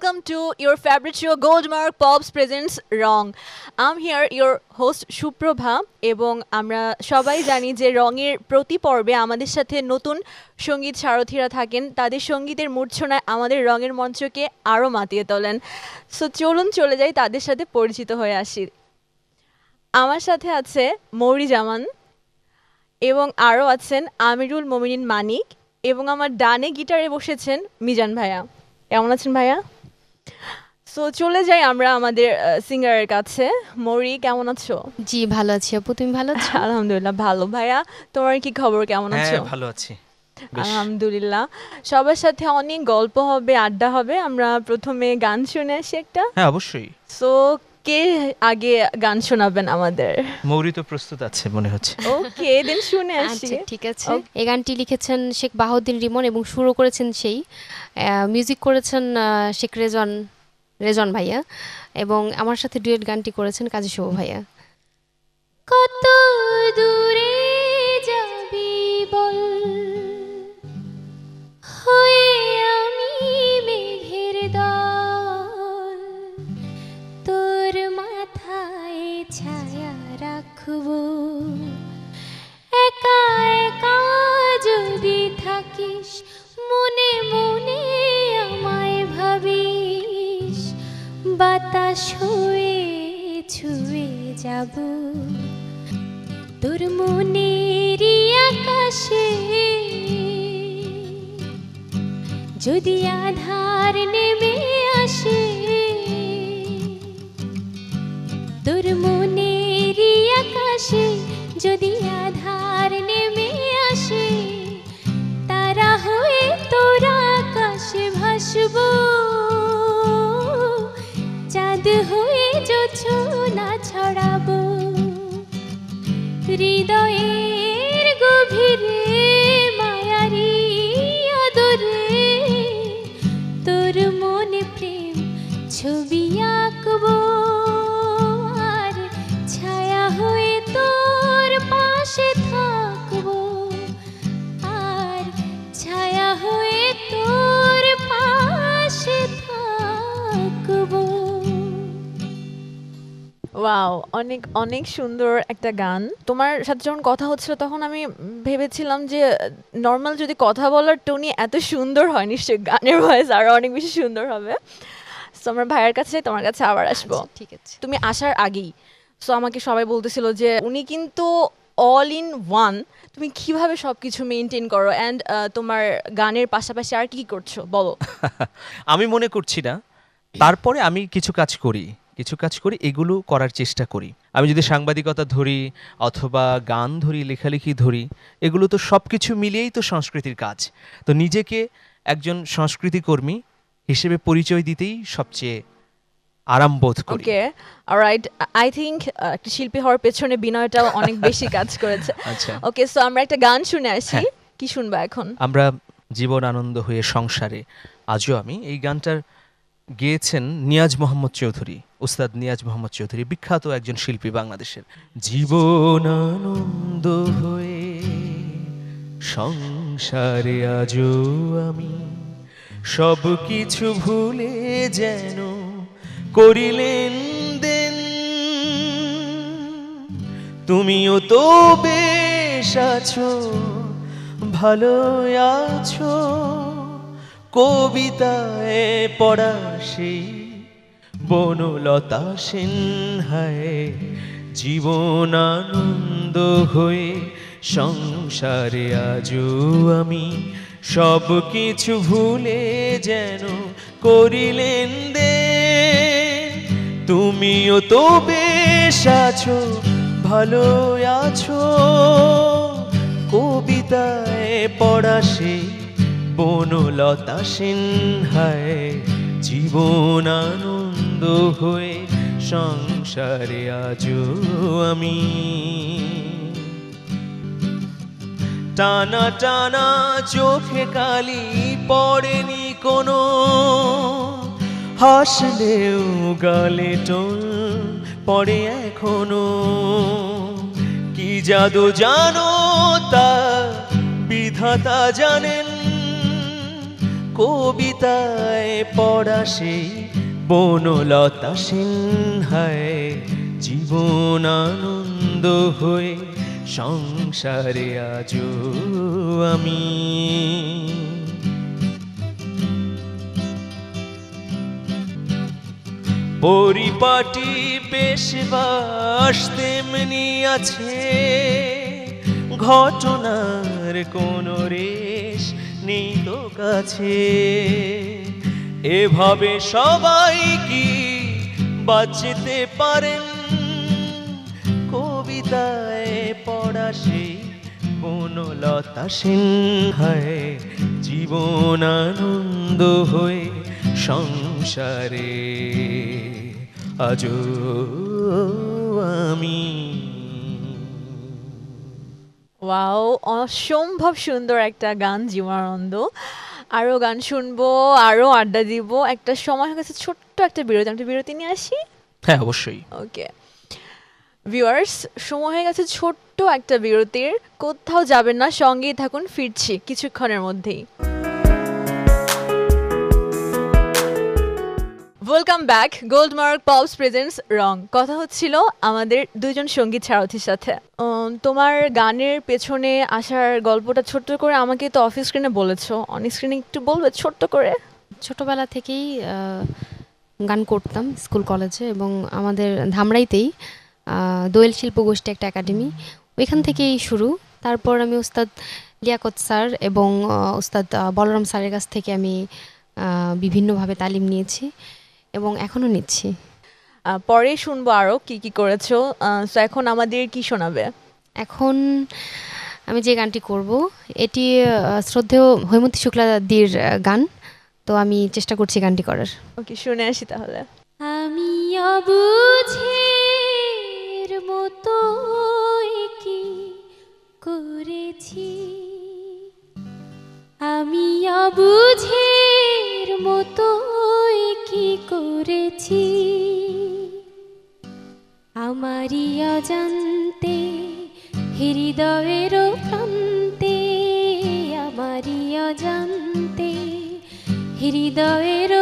welcome to your favorite show, Goldmark Pops Presents Wrong. I'm here, your host Suprabha এবং আমরা সবাই জানি যে রঙের প্রতি পর্বে আমাদের সাথে নতুন সংগীত সারথীরা থাকেন। তাদের সঙ্গীতের মূর্ছনায় আমাদের রঙের মঞ্চকে আরও মাতিয়ে তোলেন। সো চলুন চলে যাই, তাদের সাথে পরিচিত হয়ে আসি। আমার সাথে আছে মৌরি জামান এবং আরও আছেন আমিরুল মোমিনিন মানিক এবং আমার ডানে গিটারে বসেছেন মিজান ভাইয়া। কেমন আছেন ভাইয়া? সো চলে যাই আমরা আমাদের সিঙ্গারের কাছে। মৌরি কেমন আছো? জি ভালো আছি আপু তুমি ভালো আছো? আলহামদুলিল্লাহ ভালো। ভাইয়া তোমার কি খবর কেমন আছো? হ্যাঁ ভালো আছি। আলহামদুলিল্লাহ। সবার সাথে অনেক গল্প হবে আড্ডা হবে। আমরা প্রথমে গান শুনে আসি একটা। হ্যাঁ অবশ্যই। সো কে আগে গান শোনাবেন আমাদের? মৌরি তো প্রস্তুত আছে মনে হচ্ছে। ওকে দিন শুনে আসি। আচ্ছা ঠিক আছে। এই গানটি লিখেছেন শেখ বাহাউদ্দিন রিমন এবং শুরু করেছেন সেই। মিউজিক করেছেন আহ, শেখ রেজন রেজন ভাইয়া এবং আমার সাথে ডুয়েট গানটি করেছেন কাজী শুভ ভাইয়া। কত দূরে যাবি বল? আমি মেঘের দল। তোর মাথায় ছায়া রাখব। একা একা যদি থাকিস বাতাস হয়ে ছুঁয়ে যাব। তোর মনেরই আকাশে যদি আধার নেমে আসে, তোর মনেরই আকাশে যদি ছবি আঁকবো, আর ছায়া হয়ে তোর পাশে থাকব। আর ছায়া হয়ে তোর পাশে থাকব। ওয়াও, অনেক অনেক সুন্দর একটা গান। তোমার সাথে যখন কথা হচ্ছিল তখন আমি ভেবেছিলাম যে নর্মাল যদি কথা বলার টোনি এত সুন্দর হয়, নিশ্চয়ই গানের ভয়েস আরও অনেক বেশি সুন্দর হবে। সো আমার ভাইয়ের কাছে তোমার কাছে আবার আসব। আচ্ছা, ঠিক আছে। তুমি আসার আগেই। সো আমাকে সবাই বলতেছিল যে উনি কিন্তু অল ইন ওয়ান তুমি কীভাবে সবকিছু মেনটেন করো? অ্যান্ড তোমার গানের পাশাপাশি আর কি করছ? বলো। আমি মনে করছি না। তারপরে আমি কিছু কাজ করি। কিছু কাজ করি এগুলো করার চেষ্টা করি। আমি যদি সাংবাদিকতা ধরি অথবা গান ধরি লেখালেখি ধরি এগুলো তো সব কিছু মিলিয়েই তো সংস্কৃতির কাজ। তো নিজেকে একজন সংস্কৃতি কর্মী হিসেবে পরিচয় দিতেই সবচেয়ে আরাম বোধ করি। ওকে রাইট আই থিঙ্ক একটা শিল্পী হওয়ার পেছনে বিনয়টাও অনেক বেশি কাজ করেছে। আচ্ছা। ওকে সো আমরা একটা গান শুনে আসি। হ্যাঁ। কি শুনবা এখন? আমরা জীবন আনন্দ হয়ে সংসারে আজও আমি এই গানটার গেয়েছেন নিয়াজ মোহাম্মদ চৌধুরী উস্তাদ নিয়াজ মোহাম্মদ চৌধুরী বিখ্যাত একজন শিল্পী বাংলাদেশের। জীবন আনন্দ হয়ে সংসারে আজও আমি সব কিছু ভুলে যেন করিলেন দেন। তুমিও তো বেশ আছো, ভালো আছো, কবিতায় পড়া সেই বনলতা সিনহায় জীবন আনন্দ হয়ে সংসারে আজও আমি সব কিছু ভুলে যেন করিলেন দে। তুমিও তো বেশ আছো, ভালো আছো। কবিতায় পড়া সেই বনলতা সিনহায় জীবন আনন্দ হয়ে সংসারে আজও আমি। টানা টানা চোখে কালি পড়েনি কোনো। হাসলেও গালে টোল পড়ে এখনও। কি জাদু জানো তা বিধাতা জানেন। কবিতায় পড়া সেই বনলতা সিংহায় জীবন আনন্দ হয়ে সংসারে আজও আমি। পরিপাটি বেশ বাস তেমনি আছে, ঘটনার কোনো রেশ নেই তো কাছে। এভাবে সবাই কি বাঁচতে পারেন? সেই বনলতা সিংহায় জীবন আনন্দ হয়ে সংসারে। আজও আমি ওয়াও অসম্ভব সুন্দর একটা গান জীবনানন্দ। আরও গান শুনব আরও আড্ডা দিব। একটা সময় হয়ে গেছে ছোট্ট একটা বিরতি। একটা বিরতি নিয়ে আসি? হ্যাঁ অবশ্যই। ওকে ভিউয়ার্স সময় হয়ে গেছে ছোট্ট একটা বিরতির। কোথাও যাবেন না, সঙ্গেই থাকুন, ফিরছি কিছুক্ষণের মধ্যেই। Welcome back Gold Mark Pops presents রং কথা হচ্ছিল আমাদের দুইজন সংগীত সারথীর সাথে। তোমার গানের পেছনে আসার গল্পটা ছোট্ট করে আমাকে তো অফিস স্ক্রিনে বলেছ। অন স্ক্রিনে একটু বলবে, ছোট্ট করে? ছোটবেলা থেকেই গান করতাম স্কুল, কলেজে এবং আমাদের ধামরাইতেই দোয়েল শিল্প গোষ্ঠী একটা একাডেমি ওইখান থেকেই শুরু। তারপর আমি ওস্তাদ লিয়াকত স্যার এবং ওস্তাদ বলরাম স্যারের কাছ থেকে আমি বিভিন্নভাবে তালিম নিয়েছি এবং এখনও নিচ্ছি। পরে শুনব আরও কি কি করেছ। তো এখন আমাদের কি শোনাবে? এখন আমি যে গানটি করব এটি শ্রদ্ধেয় হৈমন্তী শুক্লাদির গান। তো আমি চেষ্টা করছি গানটি করার। ওকে শুনে আসি তাহলে। আমি অবুঝের মতো কি করেছি? আমি অবুঝের মতো কি করেছি? আমারই অজান্তে, হৃদয়ের প্রান্তে, আমারই অজান্তে, হৃদয়ের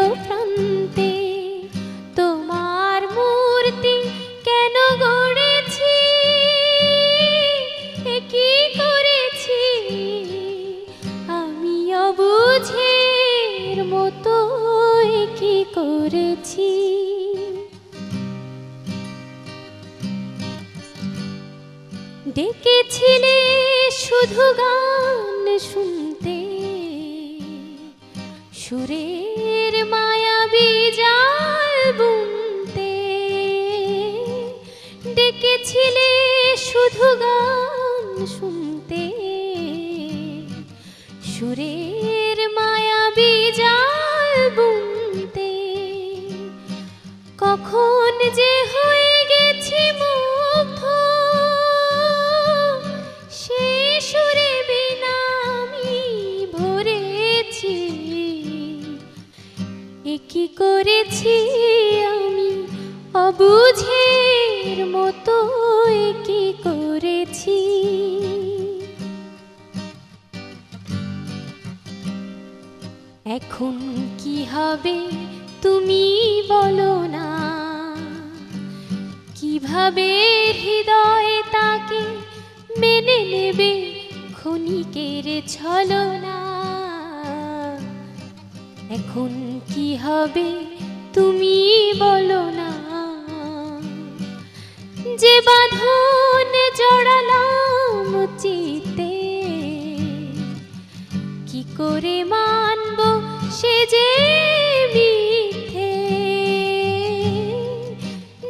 ডেকেছিলে শুধু গান শুনতে। সুরের মায়া বিজাল বুনতে। ডেকেছিলে শুধু গান শুনতে। কি করেছি আমি? অবুঝের মতো কি করেছি? এখন কি হবে তুমি বলো না। কীভাবে হৃদয়ে তাকে মেনে নেবে ক্ষণিকের ছলনা? এখন কি হবে তুমি বলো না। যে বাঁধন জড়ালাম চিতে কি করে মানব সে যে মিথ্যে?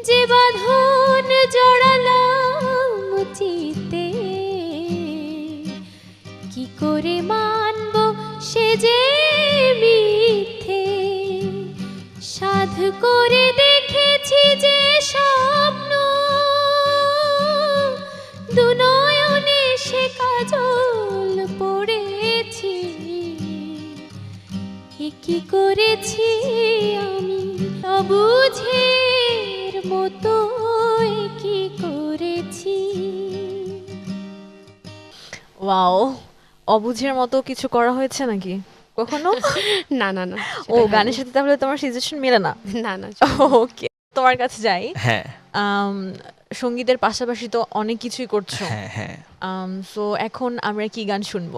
যে বাঁধন জড়ালাম চিতে কি করে মানব সে যে করে দেখেছি যে স্বপ্ন। দুনয়নে সে কাজল পড়েছি। কি করেছি আমি অবুঝের মতো কি করেছি? ওয়াও, অবুঝের মতো কিছু করা হয়েছে নাকি? কখনো? না না না ও গানের সাথে তাহলে তোমার সিচুয়েশন মেলে না। না না ওকে তোমার কাছে যাই। হ্যাঁ। সঙ্গীতের পাশাপাশি তো অনেক কিছুই করছ। হ্যাঁ হ্যাঁ। সো এখন আমরা কি গান শুনব?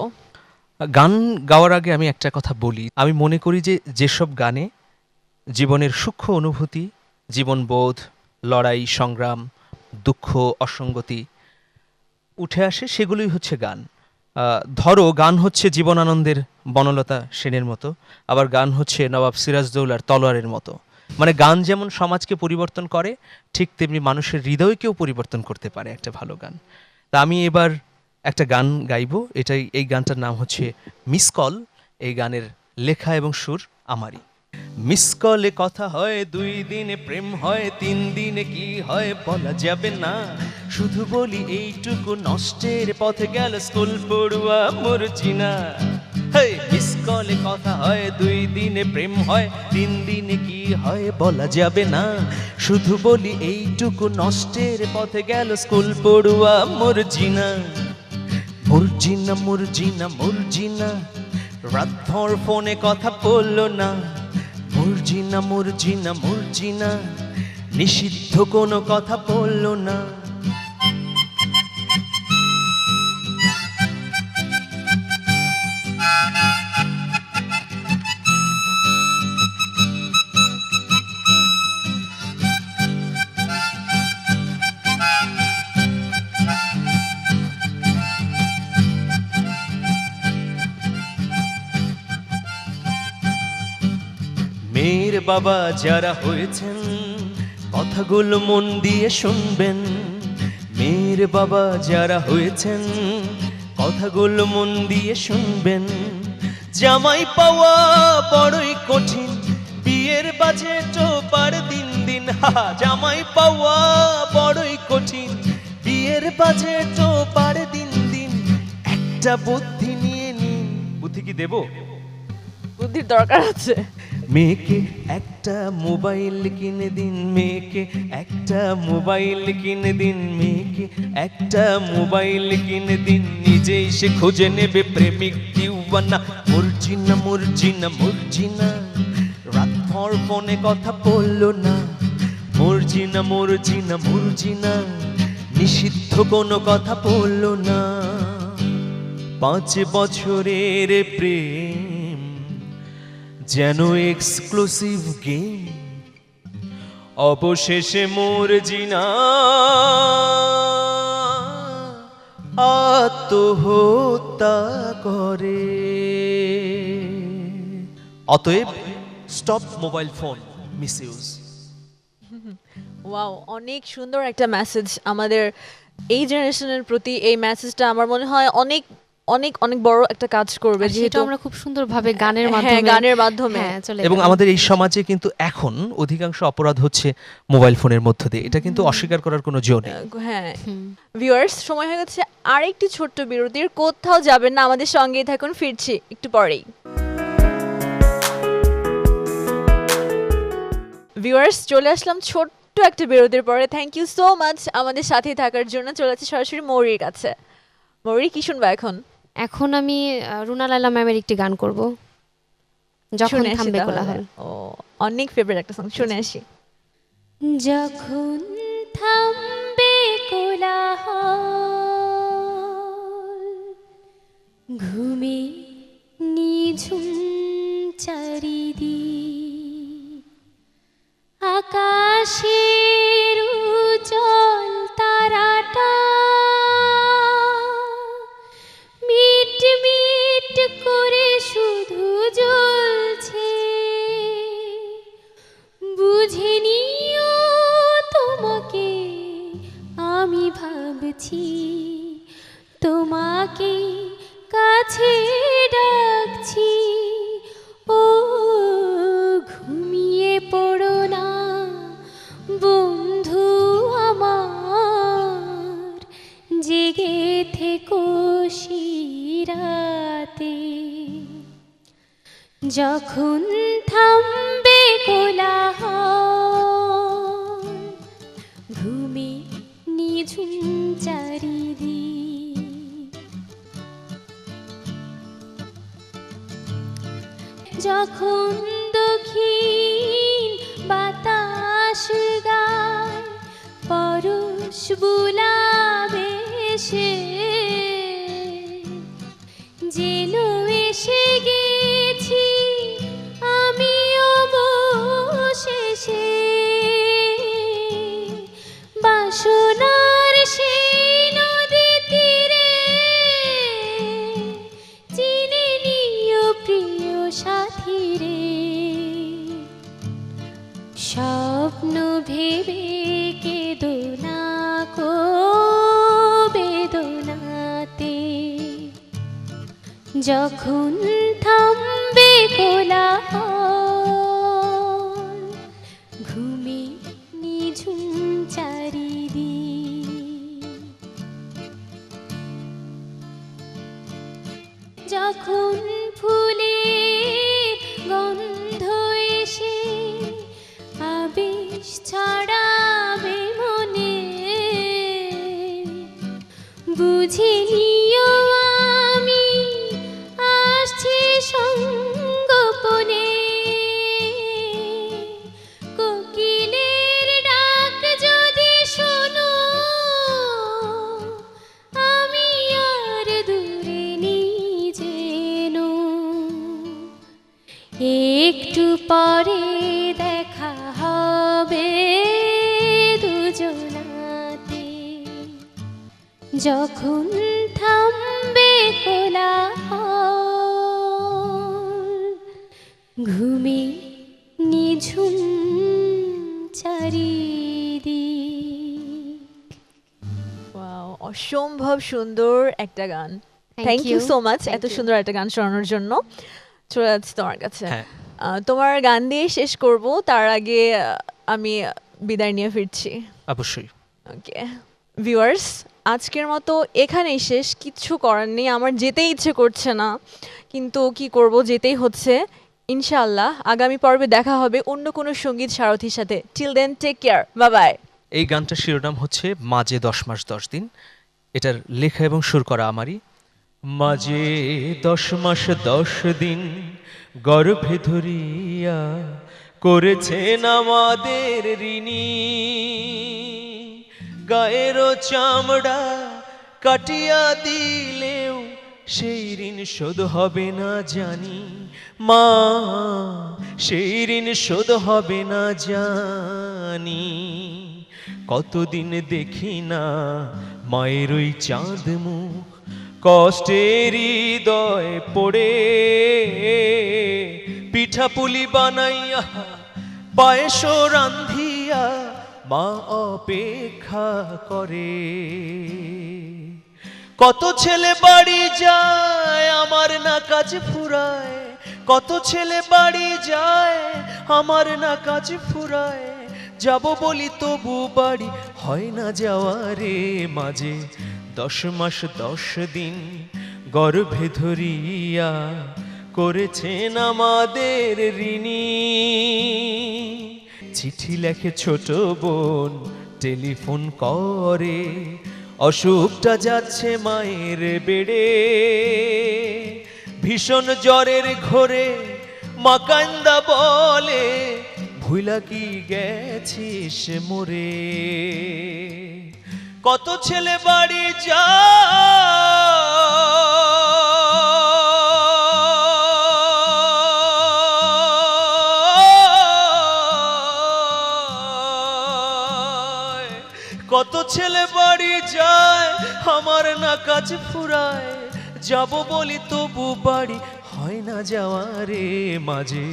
গান গাওয়ার আগে আমি একটা কথা বলি। আমি মনে করি যে যেসব গানে জীবনের সূক্ষ্ম অনুভূতি জীবনবোধ লড়াই সংগ্রাম দুঃখ অসঙ্গতি উঠে আসে সেগুলোই হচ্ছে গান। ধরো গান হচ্ছে জীবনানন্দের বনলতা সেনের মতো, আবার গান হচ্ছে নবাব সিরাজদৌলার তলোয়ারের মতো। মানে গান যেমন সমাজকে পরিবর্তন করে, ঠিক তেমনি মানুষের হৃদয়কেও পরিবর্তন করতে পারে একটা ভালো গান। তা আমি এবার একটা গান গাইবো, এটাই, এই গানটার নাম হচ্ছে মিস কল, এই গানের লেখা এবং সুর আমারই। মিস কলে কথা হয়, দুই দিনে প্রেম হয়, তিন দিনে কি হয়, বলা যাবে না। শুধু বলি এইটুকু নষ্টের পথে গেল স্কুল পড়ুয়া মরজিনা হেই মিস কলে কথা হয়, দুই দিনে প্রেম হয়, তিন দিনে কি হয়, বলা যাবে না। শুধু বলি এইটুকু নষ্টের পথে গেল স্কুল পড়ুয়া মরজিনা মর্জিনা মর্জিনা মর্জিনা রাতভর ফোনে কথা বলল না। মর্জিনা মর্জিনা মর্জিনা। নিষিদ্ধ কোনো কথা বলল না। মেয়ের বাবা যারা হয়েছেন কথাগুলো মন দিয়ে শুনবেন। মেয়ের বাবা যারা হয়েছেন কথাগুলো মন দিয়ে শুনবেন। জামাই পাওয়া বড়ই কঠিন বিয়ের বাজেট পার দিন দিন। হা জামাই পাওয়া বড়ই কঠিন বিয়ের বাজেট পার দিন দিন। একটা বুদ্ধি নিয়ে নিন। বুদ্ধি কি দেবো? বুদ্ধির দরকার আছে। মেয়েকে একটা মোবাইল কিনে দিন মেয়েকে, একটা মোবাইল কিনে দিন মেয়েকে, একটা মোবাইল কিনে দিন। নিজেই সে খুঁজে নেবে প্রেমিক দিওয়ানা। মর্জিনা মর্জিনা রাত ভর ফোনে কথা বলল না। মর্জিনা মর্জিনা মর্জিনা, নিষিদ্ধ কোনো কথা বলল না। পাঁচ বছরের প্রেম যেন এক্সক্লুসিভ গেম অবশেষে মোর জিনা আত্মহত্যা করে। অতএব stop mobile phone misuse wow অনেক সুন্দর একটা মেসেজ আমাদের এই জেনারেশনের প্রতি। এই মেসেজটা আমার মনে হয় অনেক অনেক অনেক বড় একটা কাজ করবে যেহেতু আমরা খুব সুন্দরভাবে গানের হ্যাঁ, মাধ্যমে গানের মাধ্যমে। হ্যাঁ, এবং আমাদের এই সমাজে কিন্তু এখন অধিকাংশ অপরাধ হচ্ছে মোবাইল ফোনের মধ্য দিয়ে। এটা কিন্তু অস্বীকার করার কোনো জো নেই। হ্যাঁ। ভিউয়ার্স সময় হয়ে গেছে আরেকটি ছোট্ট বিরতির। কোথাও যাবেন না আমাদের সঙ্গেই থাকুন ফিরছি একটু পরেই। ভিউয়ার্স চলে আসলাম ছোট্ট একটা বিরতির পরে। থ্যাংক ইউ সো মাচ আমাদের সাথে থাকার জন্য। চলে যাচ্ছে সরাসরি মৌরির কাছে। মৌরি কি শুনবা এখন? এখন আমি রুনা লাইলা ম্যামের একটি গান করব। যখন থামবে। কোলাহল। ও অনেক ফেভারিট একটা সং শুনে আসি। যখন থামবে কোলাহল ঘুমে নিঝুম চারিদি আকাশের উজ্জ্বল ঘুমে নিঝুম চারিদি যখন দক্ষিণ বাতাস গায় পরশ বুলাবে সে সাথী রে স্বপ্ন ভেবে কে না কো বেদনাতে। যখন থামবে কোলা বুঝে নিও ঘুমে নিঝুম চারিদিক। অসম্ভব সুন্দর একটা গান। থ্যাংক ইউ সো মাচ এত সুন্দর একটা গান শোনানোর জন্য। চলে যাচ্ছি তোমার কাছে। হ্যাঁ। তোমার গান দিয়ে শেষ করব তার আগে আমি বিদায় নিয়ে ফিরছি। অবশ্যই। ওকে ভিউয়ার্স আজকের মতো এখানেই শেষ। কিচ্ছু করার নেই আমার যেতে ইচ্ছে করছে না। কিন্তু কি করব যেতেই হচ্ছে। ইনশাআল্লাহ, আগামী পর্বে দেখা হবে অন্য কোনো সংগীত সারথীর সাথে। Till then take care bye এই গানটার শিরোনাম হচ্ছে মাঝে দশ মাস দশ দিন। এটার লেখা এবং সুর করা আমারই। মাঝে দশ মাস দশ দিন গর্ভে ধরিয়া করেছেন আমাদের ঋণী। গায়ের চামড়া কাটিয়া দিলেও সেই ঋণ শোধ হবে না জানি। মা সেই ঋণ শোধ হবে না জানি। কতদিন দেখি না মায়ের ওই চাঁদ মুখ, কষ্টের হৃদয় পড়ে। পিঠা পুলি বানাইয়া, পায়েস রান্ধিয়া মা অপেক্ষা করে। কত ছেলে বাড়ি যায়, আমার না কাজ ফুরায়। কত ছেলে বাড়ি যায়, আমার না কাজ ফুরায়। যাব বলি তবু বাড়ি, হয় না যাওয়ারে মাঝে। দশ মাস দশ দিন গর্ভে ধরিয়া করেছেন আমাদের ঋণী। চিঠি লেখে ছোট বোন, টেলিফোন করে, অসুখটা যাচ্ছে মায়ের বেড়ে। ভীষণ জ্বরের ঘোরে, মাকান্দা বলে ভুলা কি গেছিস মোরে? কত ছেলে বাড়ি যায়। কত ছেলে বাড়ি যায়, আমার না কাজ ফুরায়। যাব বলি তবু বাড়ি, হয় না যাওয়ারে মাঝে।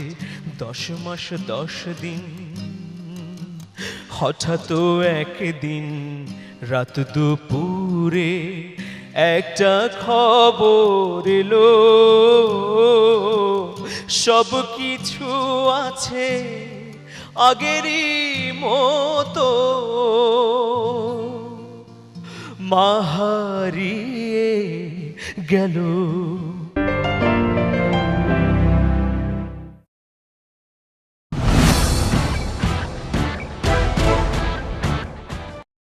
দশ মাস, দশ দিন, হঠাৎ একদিন, রাত দুপুরে একটা খবর এলো। সব কিছু আছে আগেরই মতো। মাহারিয়ে গেল